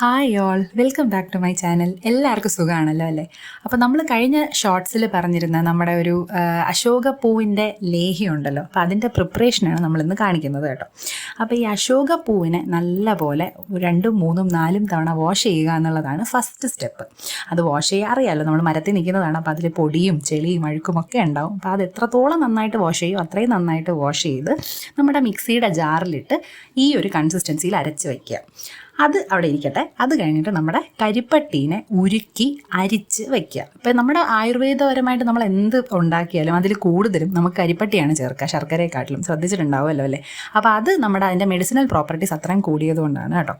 Hi all welcome back to my channel എല്ലാവർക്കും സുഖമാണല്ലോ അല്ലേ? അപ്പോൾ നമ്മൾ കഴിഞ്ഞ ഷോർട്സിൽ പറഞ്ഞിരുന്ന നമ്മുടെ ഒരു അശോക പൂവിന്റെ ഉണ്ടല്ലോ. അപ്പോൾ അതിന്റെ പ്രിപ്പറേഷനാണ് നമ്മളിന്ന് കാണിക്കുന്നത് കേട്ടോ. അപ്പോൾ ഈ അശോക അശോകപ്പൂവിനെ നല്ലപോലെ രണ്ടും മൂന്നും നാലും തവണ വാഷ് ചെയ്യുക എന്നുള്ളതാണ് ഫസ്റ്റ് സ്റ്റെപ്പ് അത് വാഷ് ചെയ്യുക അറിയാമല്ലോ നമ്മൾ മരത്തിൽ നിൽക്കുന്നതാണ്. അപ്പോൾ അതിൽ പൊടിയും ചെളിയും അഴുക്കും ഒക്കെ ഉണ്ടാവും. അപ്പോൾ അത് എത്രത്തോളം നന്നായിട്ട് വാഷ് ചെയ്യും അത്രയും നന്നായിട്ട് വാഷ് ചെയ്ത് നമ്മുടെ മിക്സിയുടെ ജാറിലിട്ട് ഈ ഒരു കൺസിസ്റ്റൻസിയിൽ അരച്ച് വയ്ക്കുക. അത് അവിടെ ഇരിക്കട്ടെ. അത് കഴിഞ്ഞിട്ട് നമ്മുടെ കരിപ്പട്ടീനെ ഉരുക്കി അരിച്ച് വെക്കുക. ഇപ്പം നമ്മുടെ ആയുർവേദപരമായിട്ട് നമ്മൾ എന്ത് ഉണ്ടാക്കിയാലും അതിൽ കൂടുതലും നമുക്ക് കരിപ്പട്ടിയാണ് ചേർക്കുക. ശർക്കരയെക്കാട്ടിലും ശ്രദ്ധിച്ചിട്ടുണ്ടാവുമല്ലോ അല്ലേ? അപ്പോൾ അത് നമ്മുടെ അതിന്റെ മെഡിസിനൽ പ്രോപ്പർട്ടീസ് അത്രയും കൂടിയതുകൊണ്ടാണ് കേട്ടോ.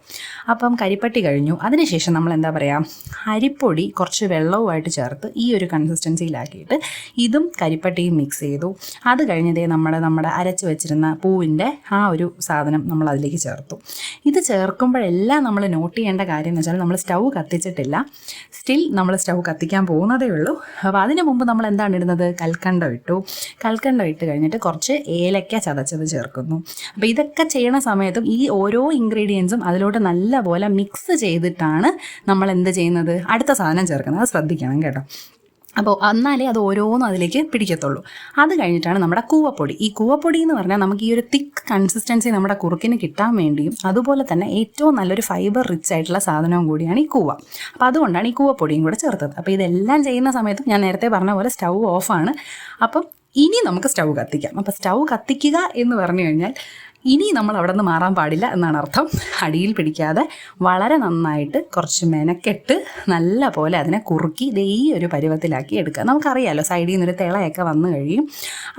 അപ്പം കരിപ്പട്ടി കഴിഞ്ഞു. അതിനുശേഷം നമ്മൾ എന്താ പറയുക അരിപ്പൊടി കുറച്ച് വെള്ളവുമായിട്ട് ചേർത്ത് ഈ ഒരു കൺസിസ്റ്റൻസിയിലാക്കിയിട്ട് ഇതും കരിപ്പട്ടിയും മിക്സ് ചെയ്തു. അത് കഴിഞ്ഞതേ നമ്മൾ നമ്മുടെ അരച്ച് വെച്ചിരുന്ന പൂവിന്റെ ആ ഒരു സാധനം നമ്മൾ അതിലേക്ക് ചേർത്തു. ഇത് ചേർക്കുമ്പോഴെല്ലാം നമ്മൾ നോട്ട് ചെയ്യേണ്ട കാര്യം എന്ന് വെച്ചാൽ നമ്മൾ സ്റ്റൗ കത്തിച്ചിട്ടില്ല. സ്റ്റിൽ നമ്മൾ സ്റ്റൗ കത്തിക്കാൻ പോകുന്നതേ ഉള്ളൂ. അപ്പോൾ അതിന് മുമ്പ് നമ്മൾ എന്താണ് ഇടുന്നത്? കൽക്കണ്ടം ഇട്ടു. കൽക്കണ്ടം ഇട്ട് കഴിഞ്ഞിട്ട് കുറച്ച് ഏലക്ക ചതച്ചത് ചേർക്കുന്നു. അപ്പോൾ ഇതൊക്കെ ചെയ്യണ സമയത്തും ഈ ഓരോ ഇൻഗ്രീഡിയൻസും അതിലോട്ട് നല്ലപോലെ മിക്സ് ചെയ്തിട്ടാണ് നമ്മൾ എന്ത് ചെയ്യുന്നത്? അടുത്ത സാധനം ചേർക്കുന്നത്. അത് ശ്രദ്ധിക്കണം കേട്ടോ. അപ്പോൾ എന്നാലേ അത് ഓരോന്നും അതിലേക്ക് പിടിക്കത്തുള്ളൂ. അത് കഴിഞ്ഞിട്ടാണ് നമ്മുടെ കൂവപ്പൊടി. ഈ കൂവപ്പൊടി എന്ന് പറഞ്ഞാൽ നമുക്ക് ഈ ഒരു തിക്ക് കൺസിസ്റ്റൻസി നമ്മുടെ കുറുക്കിന് കിട്ടാൻ വേണ്ടിയും അതുപോലെ തന്നെ ഏറ്റവും നല്ലൊരു ഫൈബർ റിച്ച് ആയിട്ടുള്ള സാധനവും കൂടിയാണ് ഈ കൂവ. അപ്പോൾ അതുകൊണ്ടാണ് ഈ കൂവപ്പൊടിയും കൂടെ ചേർത്തത്. അപ്പോൾ ഇതെല്ലാം ചെയ്യുന്ന സമയത്ത് ഞാൻ നേരത്തെ പറഞ്ഞ പോലെ സ്റ്റൗ ഓഫാണ്. അപ്പം ഇനി നമുക്ക് സ്റ്റൗ കത്തിക്കാം. അപ്പോൾ സ്റ്റൗ കത്തിക്കുക എന്ന് പറഞ്ഞു കഴിഞ്ഞാൽ ഇനി നമ്മൾ അവിടെ നിന്ന് മാറാൻ പാടില്ല എന്നാണ് അർത്ഥം. അടിയിൽ പിടിക്കാതെ വളരെ നന്നായിട്ട് കുറച്ച് മെനക്കെട്ട് നല്ല പോലെ അതിനെ കുറുക്കി ഈ ഒരു പരുവത്തിലാക്കി എടുക്കുക. നമുക്കറിയാമല്ലോ സൈഡിൽ നിന്നൊരു തിളയൊക്കെ വന്നു കഴിയും.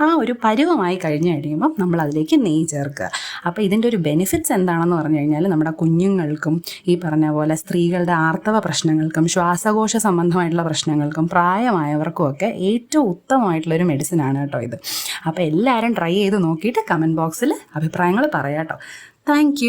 ആ ഒരു പരുവമായി കഴിഞ്ഞ് കഴിയുമ്പം നമ്മൾ അതിലേക്ക് നെയ്യ് ചേർക്കുക. അപ്പോൾ ഇതിന്റെ ഒരു ബെനിഫിറ്റ്സ് എന്താണെന്ന് പറഞ്ഞു കഴിഞ്ഞാൽ നമ്മുടെ കുഞ്ഞുങ്ങൾക്കും ഈ പറഞ്ഞ പോലെ സ്ത്രീകളുടെ ആർത്തവ പ്രശ്നങ്ങൾക്കും ശ്വാസകോശ സംബന്ധമായിട്ടുള്ള പ്രശ്നങ്ങൾക്കും പ്രായമായവർക്കും ഒക്കെ ഏറ്റവും ഉത്തമമായിട്ടുള്ളൊരു മെഡിസിനാണ് കേട്ടോ ഇത്. അപ്പോൾ എല്ലാവരും ട്രൈ ചെയ്ത് നോക്കിയിട്ട് കമന്റ് ബോക്സിൽ അഭിപ്രായങ്ങൾ പറയാം കേട്ടോ താങ്ക്